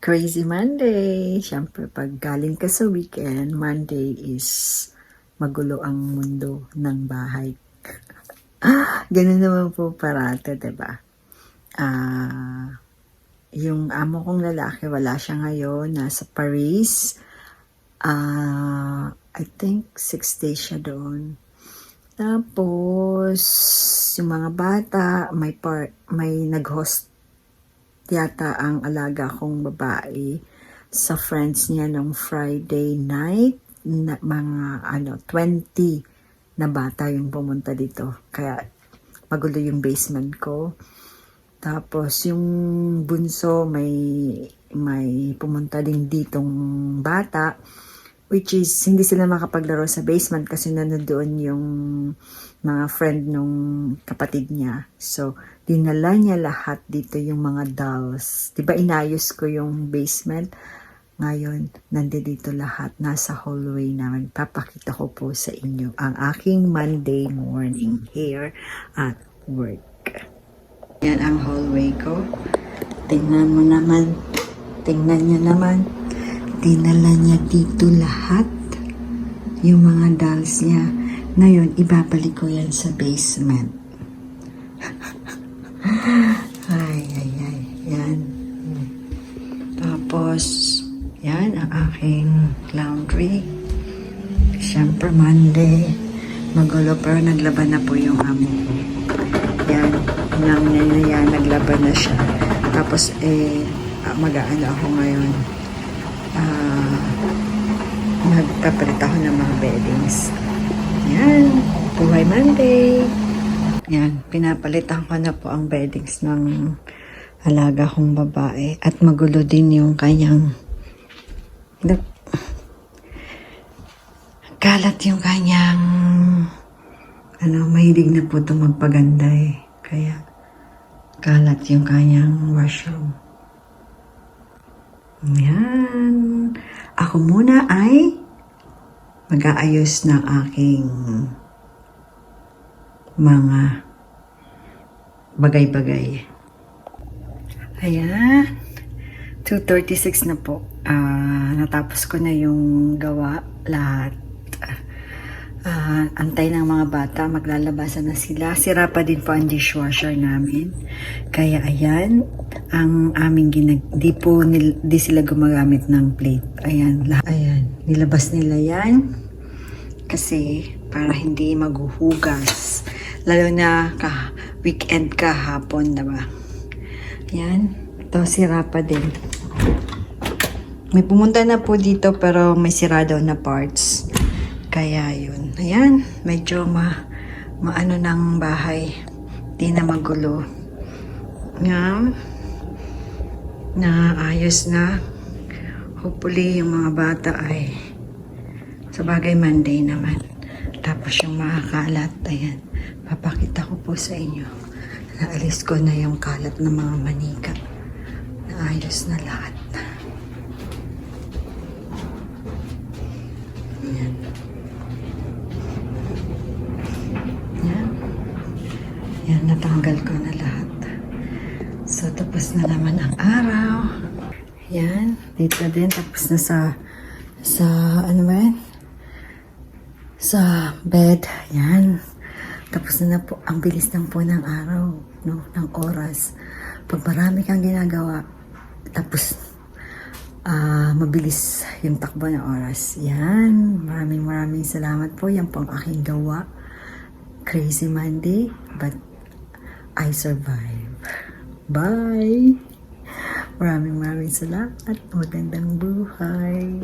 Crazy Monday! Siyempre, pag galing ka sa weekend, Monday is magulo ang mundo ng bahay. Ganun naman po parate, ba? Ah, yung amo kong lalaki, wala siya ngayon, nasa Paris. Ah, I think six days siya doon. Tapos, yung mga bata, may part, may nag-host yata ang alaga kong babae sa friends niya nung Friday night na mga ano 20 na bata yung pumunta dito. Kaya magulo yung basement ko. Tapos yung bunso may may pumunta din ditong bata which is hindi sila makapaglaro sa basement kasi nanodoon yung mga friend nung kapatid niya. So, dinala niya lahat dito yung mga dolls. 'Di ba inayos ko yung basement? Ngayon, nandito lahat. Nasa hallway namin. Papakita ko po sa inyo ang aking Monday morning here at work. Yan ang hallway ko. Tingnan mo naman. Tingnan niyo naman. Dinala niya dito lahat. Yung mga dolls niya. Ngayon, ibabalik ko yan sa basement. ay, ay, ay. Yan. Tapos, yan ang aking laundry. Siyempre, Monday. Magulo pero naglaban na po yung amo ko. Yan. Nang na yan, naglaban na siya. Tapos, eh, ah, mag-aano ako ngayon. Ah, magpapalit ako ng mga beddings. Yan. Buhay Monday. Yan. Pinapalitan ko na po ang beddings ng alaga kong babae. At magulo din yung kanyang. Kalat yung kanyang ano, mahilig na po ito magpaganda eh. Kaya kalat yung kanyang washroom. Yan. Ako muna ay mag-aayos ng aking mga bagay-bagay. Ayan. 2.36 na po. Ah, natapos ko na yung gawa lahat. Ah, antay ng mga bata, maglalabasan na sila. Sira pa din po ang dishwasher namin. Kaya ayan, ang aming ginag... Di po nil, di sila gumagamit ng plate. Ayan, lahat. Ayan, nilabas nila yan. Kasi para hindi maghuhugas. Lalo na ka, weekend ka hapon, diba? Yan. Ito, sira pa din. May pumunta na po dito pero may sira daw na parts. Kaya yun. Ayan, medyo ma maano ng bahay. Di na magulo. Yan. Naayos na. Hopefully yung mga bata ay sa bagay Monday naman. Tapos yung mga kalat, ayan. Papakita ko po sa inyo. Naalis ko na yung kalat ng mga manika. Naayos na lahat. Yan. Yan. Yan, natanggal ko na lahat. Tapos na naman ang araw. Yan, dito din. Tapos na sa, sa, ano ba yan? Sa bed. Yan. Tapos na na po, ang bilis lang po ng araw, no, ng oras. Pag marami kang ginagawa, tapos ah mabilis yung takbo ng oras. Yan. Maraming maraming salamat po. Yan po ang aking gawa. Crazy Monday, but I survive. Bye! Maraming maraming salamat. Magandang buhay.